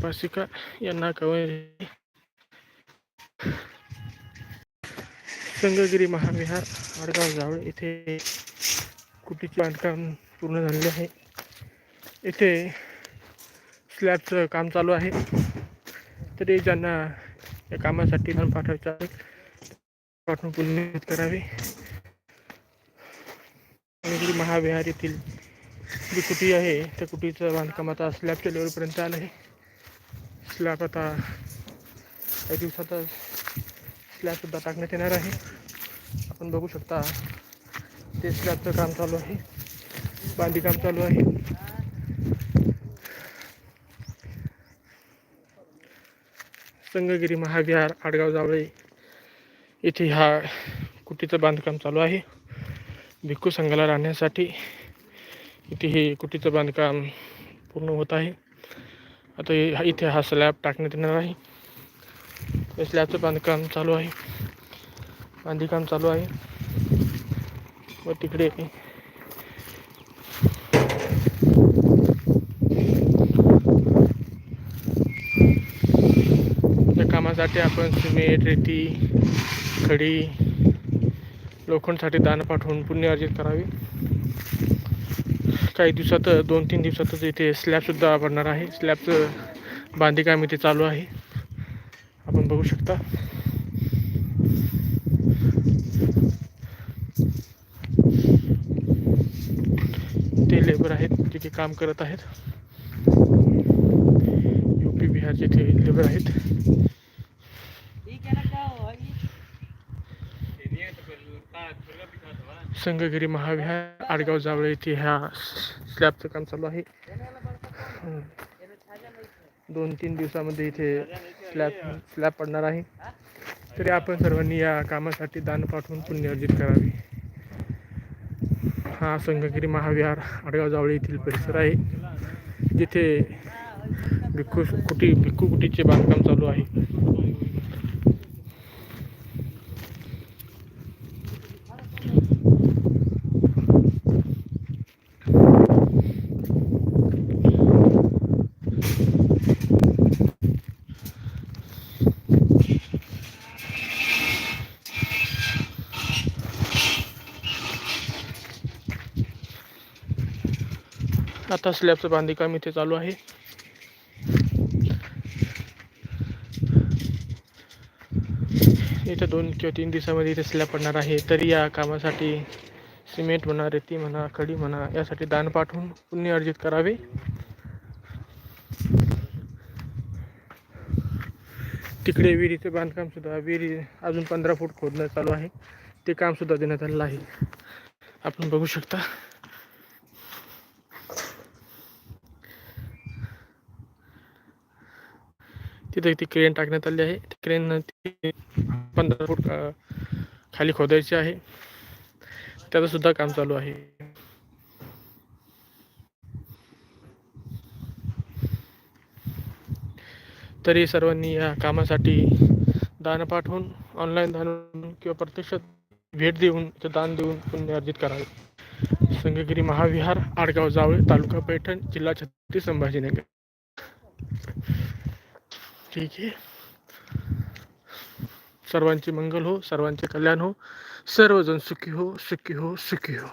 उपासिका यांना कवय संगगिरी महाविहार आडगाव जावळ इथे कुटीचे बांधकाम पूर्ण झालेले आहे इथे स्लॅबचं काम चालू आहे तरी ज्यांना या कामासाठी पण पाठवायचं आहे पाठवून पुण्य करावे संगगिरी महाविहार येथील जी कुटी आहे त्या कुटीचं बांधकाम आता स्लॅबच्या लेवलपर्यंत आलं आहे स्लॅब आता काही दिवसातच स्लॅबसुद्धा टाकण्यात येणार आहे. आपण बघू शकता ते स्लॅबचं काम चालू आहे. बांधकाम चालू आहे. संगगिरी महाविहार आडगाव जावळे येथे ह्या कुटीचं बांधकाम चालू आहे. भिक्खू संघाला राहण्यासाठी इथे हे कुटीचं बांधकाम पूर्ण होत आहे. आता इथे हा स्लॅब टाकण्यात येणार आहे. स्लॅबचं बांधकाम चालू आहे. बांधकाम चालू आहे. व तिकडे या कामासाठी आपण सिमेंट रेती खडी लोखंडसाठी दान पाठवून पुण्य अर्जित करावी. काही दिवसात दोन तीन दिवसातच इथे स्लॅबसुद्धा पडणार आहे. स्लॅबचं बांधकाम इथे चालू आहे. आपण बघू शकता. ते लेबर आहेत जे की काम करत आहेत. यूपी बिहारचे ते लेबर आहेत. संगगिरी महाविहार आडगाव जावळे येथे ह्या स्लॅबचं काम चालू आहे. दोन तीन दिवसामध्ये इथे स्लॅब स्लॅब पडणार आहे. तरी आपण सर्वांनी या कामासाठी दान पाठवून पुण्य अर्जित करावे. हा संगगिरी महाविहार आडगाव जावळे येथील परिसर आहे. जिथे भिक्खू कुटी भिक्खू कुटीचे बांधकाम चालू आहे. आता स्लॅबचं बांधकाम इथे चालू आहे. इथे दोन किंवा तीन दिवसामध्ये इथे स्लॅब पडणार आहे. तरी या कामासाठी सिमेंट म्हणा रेती म्हणा खडी म्हणा यासाठी दान पाठवून पुण्य अर्जित करावे. तिकडे विहिरीचे बांधकाम सुद्धा विहिरी अजून पंधरा फूट खोदणं चालू आहे. ते काम सुद्धा देण्यात आलेलं आहे. आपण बघू शकता. तिथे ती क्रेन टाकण्यात आली आहे. ती क्रेन पंधरा फूट खाली खोदायची आहे. त्याचं सुद्धा काम चालू आहे. तरी सर्वांनी या कामासाठी दान पाठवून ऑनलाईन दान किंवा प्रत्यक्ष भेट देऊन ते दान देऊन पुण्य अर्जित करावे. संगगिरी महाविहार आडगाव जावळे तालुका पैठण जिल्हा छत्तीस संभाजीनगर. ठीक आहे सर्वांचे मंगल हो सर्वांचे कल्याण हो. सर्वजण सुखी हो सुखी हो सुखी हो.